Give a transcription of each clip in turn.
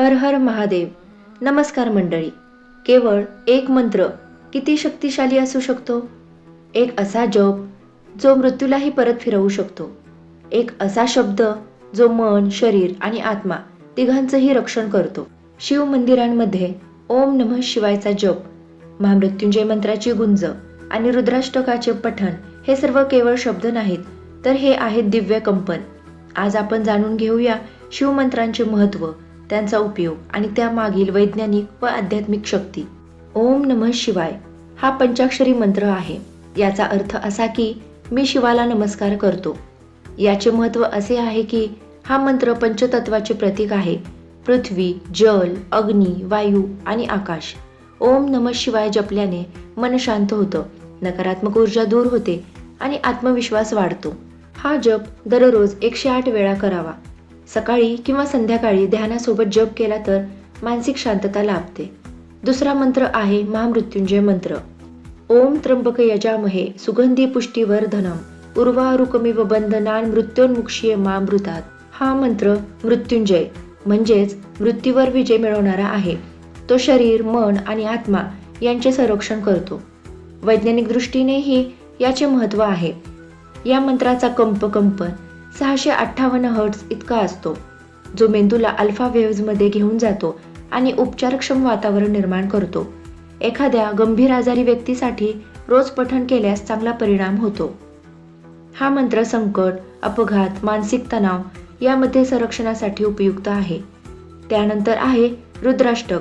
हर हर महादेव. नमस्कार मंडळी. केवळ एक मंत्र किती शक्तिशाली असू शकतो? एक असा जप जो मृत्यूलाही परत फिरवू शकतो. एक असा शब्द जो मन शरीर आणि आत्मा तिघांचंही रक्षण करतो. शिव मंदिरांमध्ये ओम नमः शिवायचा जप महामृत्युंजय मंत्राची गुंज आणि रुद्राष्टकाचे पठण हे सर्व केवळ शब्द नाहीत तर हे आहेत दिव्य कंपन. आज आपण जाणून घेऊया शिवमंत्रांचे महत्त्व त्यांचा उपयोग आणि त्यामागील वैज्ञानिक व आध्यात्मिक शक्ती. ओम नमः शिवाय. हा पंचाक्षरी मंत्र आहे. याचा अर्थ असा की मी शिवाला नमस्कार करतो. याचे महत्त्व असे आहे की हा मंत्र पंचतत्वाचे प्रतीक आहे. पृथ्वी जल अग्नी वायू आणि आकाश. ओम नमः शिवाय जपल्याने मन शांत होतं नकारात्मक ऊर्जा दूर होते आणि आत्मविश्वास वाढतो. हा जप दररोज एकशे आठ वेळा करावा. सकाळी किंवा संध्याकाळी ध्यानासोबत जप केला तर मानसिक शांतता लाभते. दुसरा मंत्र आहे महामृत्युंजय मंत्र. ओम त्र्यंबक यजामहे सुगंधी पुष्टीवर पुष्टीवर्धनम उर्वारुकमिव बंधनान मृत्योन्मुक्षीय मामृतात हा मंत्र मृत्युंजय म्हणजेच मृत्यूवर विजय मिळवणारा आहे. तो शरीर मन आणि आत्मा यांचे संरक्षण करतो. वैज्ञानिक दृष्टीनेही याचे महत्त्व आहे. या मंत्राचा कंप कंपन सहाशे अठ्ठावन्न हर्ट्स इतका असतो. जो मेंदूला अल्फा वेव्हजमध्ये घेऊन जातो आणि उपचारक्षम वातावरण निर्माण करतो. एखाद्या गंभीर आजारी व्यक्तीसाठी रोज पठण केल्यास चांगला परिणाम होतो. हा मंत्र संकट अपघात मानसिक तणाव यामध्ये संरक्षणासाठी उपयुक्त आहे. त्यानंतर आहे रुद्राष्टक.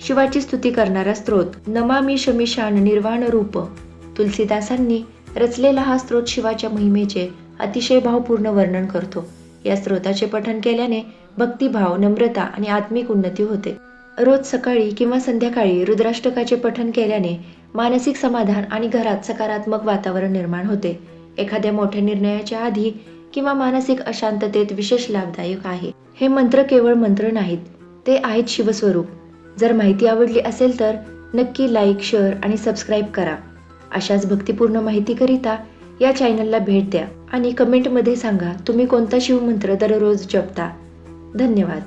शिवाची स्तुती करणारा स्त्रोत नमामी शमिशान निर्वाण रूप. तुलसीदासांनी रचलेला हा स्त्रोत शिवाच्या महिमेचे अतिशय भावपूर्ण वर्णन करतो. या स्रोताचे पठन केल्याने भक्तिभाव नम्रता आणि आत्मिक उन्नती होते. रोज सकाळी किंवा संध्याकाळी रुद्राष्टकाचे पठन केल्याने मानसिक समाधान आणि घरात सकारात्मक वातावरण निर्माण होते. एखाद्या मोठ्या निर्णयाच्या आधी किंवा मानसिक अशांततेत विशेष लाभदायक आहे. हे मंत्र केवळ मंत्र नाहीत ते आहेत शिवस्वरूप. जर माहिती आवडली असेल तर नक्की लाईक शेअर आणि सबस्क्राईब करा. अशाच भक्तिपूर्ण माहितीकरिता या चॅनलला भेट द्या आणि कमेंटमध्ये सांगा तुम्ही कोणता शिवमंत्र दररोज जपता. धन्यवाद.